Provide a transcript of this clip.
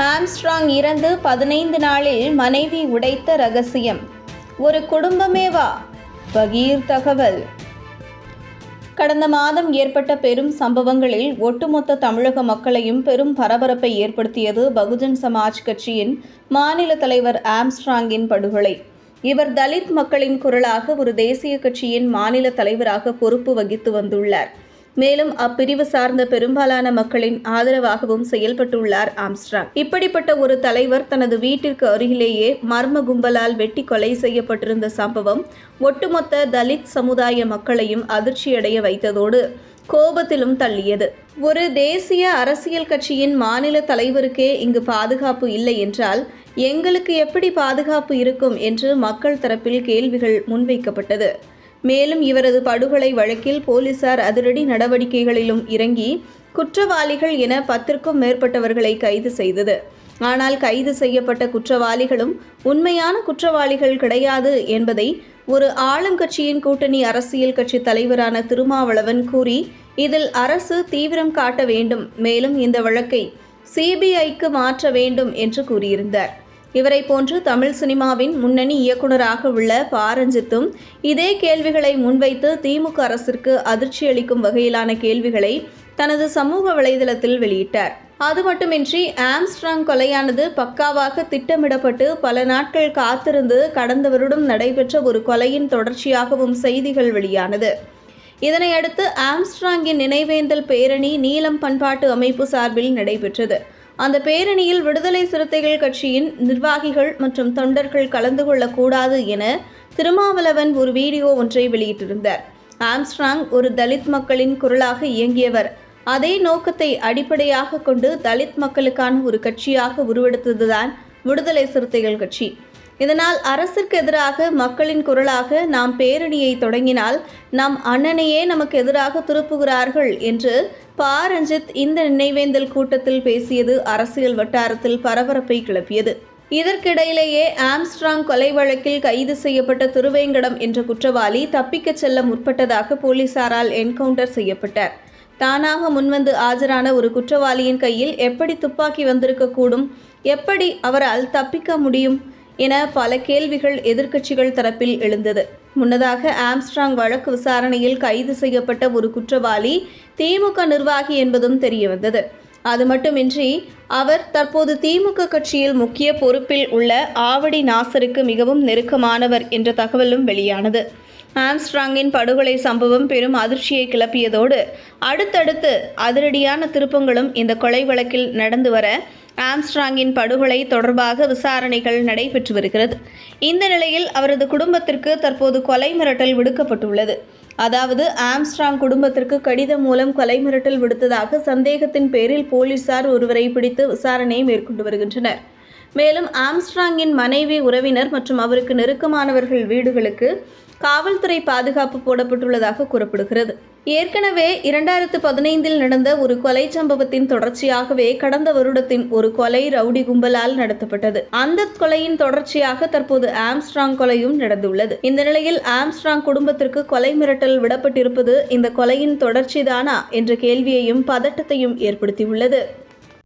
Armstrong இறந்து பதினைந்து நாளில் மனைவி உடைத்த ரகசியம். ஒரு குடும்பமேவா பகீர் தகவல். கடந்த மாதம் ஏற்பட்ட பெரும் சம்பவங்களில் ஒட்டுமொத்த தமிழக மக்களையும் பெரும் பரபரப்பை ஏற்படுத்தியது பகுஜன் சமாஜ் கட்சியின் மாநில தலைவர் ஆம்ஸ்ட்ராங்கின் படுகொலை. இவர் தலித் மக்களின் குரலாக ஒரு தேசிய கட்சியின் மாநில தலைவராக பொறுப்பு வகித்து வந்துள்ளார். மேலும் அப்பிரிவு சார்ந்த பெரும்பாலான மக்களின் ஆதரவாகவும் செயல்பட்டுள்ளார் ஆம்ஸ்ட்ராங். இப்படிப்பட்ட ஒரு தலைவர் தனது வீட்டிற்கு அருகிலேயே மர்ம கும்பலால் வெட்டி கொலை செய்யப்பட்டிருந்த சம்பவம் ஒட்டுமொத்த தலித் சமுதாய மக்களையும் அதிர்ச்சியடைய வைத்ததோடு கோபத்திலும் தள்ளியது. ஒரு தேசிய அரசியல் கட்சியின் மாநில தலைவருக்கே இங்கு பாதுகாப்பு இல்லை என்றால் எங்களுக்கு எப்படி பாதுகாப்பு இருக்கும் என்று மக்கள் தரப்பில் கேள்விகள் முன்வைக்கப்பட்டது. மேலும் இவரது படுகொலை வழக்கில் போலீசார் அதிரடி நடவடிக்கைகளிலும் இறங்கி குற்றவாளிகள் என பத்திற்கும் மேற்பட்டவர்களை கைது செய்தது. ஆனால் கைது செய்யப்பட்ட குற்றவாளிகளும் உண்மையான குற்றவாளிகள் கிடையாது என்பதை ஒரு ஆளுங்கட்சியின் கூட்டணி அரசியல் கட்சி தலைவரான திருமாவளவன் கூறி இதில் அரசு தீவிரம் காட்ட வேண்டும் மேலும் இந்த வழக்கை சிபிஐக்கு மாற்ற வேண்டும் என்று கூறியிருந்தார். இவரை போன்று தமிழ் சினிமாவின் முன்னணி இயக்குனராக உள்ள பாரஞ்சித்தும் இதே கேள்விகளை முன்வைத்து திமுக அரசிற்கு அதிர்ச்சியளிக்கும் வகையிலான கேள்விகளை தனது சமூக வலைதளத்தில் வெளியிட்டார். அது மட்டுமின்றி ஆம்ஸ்ட்ராங் கொலையானது பக்காவாக திட்டமிடப்பட்டு பல நாட்கள் காத்திருந்து கடந்த வருடம் நடைபெற்ற ஒரு கொலையின் தொடர்ச்சியாகவும் செய்திகள் வெளியானது. இதனையடுத்து ஆம்ஸ்ட்ராங்கின் நினைவேந்தல் பேரணி நீலம் பண்பாட்டு அமைப்பு சார்பில் நடைபெற்றது. அந்த பேரணியில் விடுதலை சிறுத்தைகள் கட்சியின் நிர்வாகிகள் மற்றும் தொண்டர்கள் கலந்து கொள்ளக்கூடாது என திருமாவளவன் ஒரு வீடியோ ஒன்றை வெளியிட்டிருந்தார். ஆம்ஸ்ட்ராங் ஒரு தலித் மக்களின் குரலாக இயங்கியவர். அதே நோக்கத்தை அடிப்படையாக கொண்டு தலித் மக்களுக்கான ஒரு கட்சியாக உருவெடுத்ததுதான் விடுதலை சிறுத்தைகள் கட்சி. இதனால் அரசிற்கு எதிராக மக்களின் குரலாக நாம் பேரணியை தொடங்கினால் நம் அண்ணனையே நமக்கு எதிராக திருப்புகிறார்கள் என்று பா. ரஞ்சித் இந்த நினைவேந்தல் கூட்டத்தில் பேசியது அரசியல் வட்டாரத்தில் பரபரப்பை கிளப்பியது. இதற்கிடையிலேயே ஆம்ஸ்ட்ராங் கொலை வழக்கில் கைது செய்யப்பட்ட திருவேங்கடம் என்ற குற்றவாளி தப்பிக்கச் செல்ல முற்பட்டதாக போலீசாரால் என்கவுண்டர் செய்யப்பட்டார். தானாக முன்வந்து ஆஜரான ஒரு குற்றவாளியின் கையில் எப்படி துப்பாக்கி வந்திருக்கக்கூடும்? எப்படி அவரால் தப்பிக்க முடியும்? என பல கேள்விகள் எதிர்க்கட்சிகள் தரப்பில் எழுந்தது. முன்னதாக ஆம்ஸ்ட்ராங் வழக்கு விசாரணையில் கைது செய்யப்பட்ட ஒரு குற்றவாளி திமுக நிர்வாகி என்பதும் தெரியவந்தது. அது மட்டுமின்றி அவர் தற்போது திமுக கட்சியில் முக்கிய பொறுப்பில் உள்ள ஆவடி நாசருக்கு மிகவும் நெருக்கமானவர் என்ற தகவலும் வெளியானது. ஆம்ஸ்ட்ராங்கின் படுகொலை சம்பவம் பெரும் அதிர்ச்சியை கிளப்பியதோடு அடுத்தடுத்து அதிரடியான திருப்பங்களும் இந்த கொலை வழக்கில் நடந்து வர ஆம்ஸ்ட்ராங்கின் படுகொலை தொடர்பாக விசாரணைகள் நடைபெற்று வருகிறது. இந்த நிலையில் அவரது குடும்பத்திற்கு தற்போது கொலை மிரட்டல் விடுக்கப்பட்டுள்ளது. அதாவது ஆம்ஸ்ட்ராங் குடும்பத்திற்கு கடிதம் மூலம் கொலை மிரட்டல் விடுத்ததாக சந்தேகத்தின் பேரில் போலீசார் ஒருவரை பிடித்து விசாரணையை மேற்கொண்டு வருகின்றனர். மேலும் ஆம்ஸ்ட்ராங்கின் மனைவி உறவினர் மற்றும் அவருக்கு நெருக்கமானவர்கள் வீடுகளுக்கு காவல்துறை பாதுகாப்பு போடப்பட்டுள்ளதாக கூறப்படுகிறது. ஏற்கனவே இரண்டாயிரத்து பதினைந்தில் நடந்த ஒரு கொலை சம்பவத்தின் தொடர்ச்சியாகவே கடந்த வருடத்தின் ஒரு கொலை ரவுடி கும்பலால் நடத்தப்பட்டது. அந்த கொலையின் தொடர்ச்சியாக தற்போது ஆம்ஸ்ட்ராங் கொலையும் நடந்துள்ளது. இந்த நிலையில் ஆம்ஸ்ட்ராங் குடும்பத்திற்கு கொலை மிரட்டல் விடப்பட்டிருப்பது இந்த கொலையின் தொடர்ச்சிதானா என்ற கேள்வியையும் பதட்டத்தையும் ஏற்படுத்தியுள்ளது.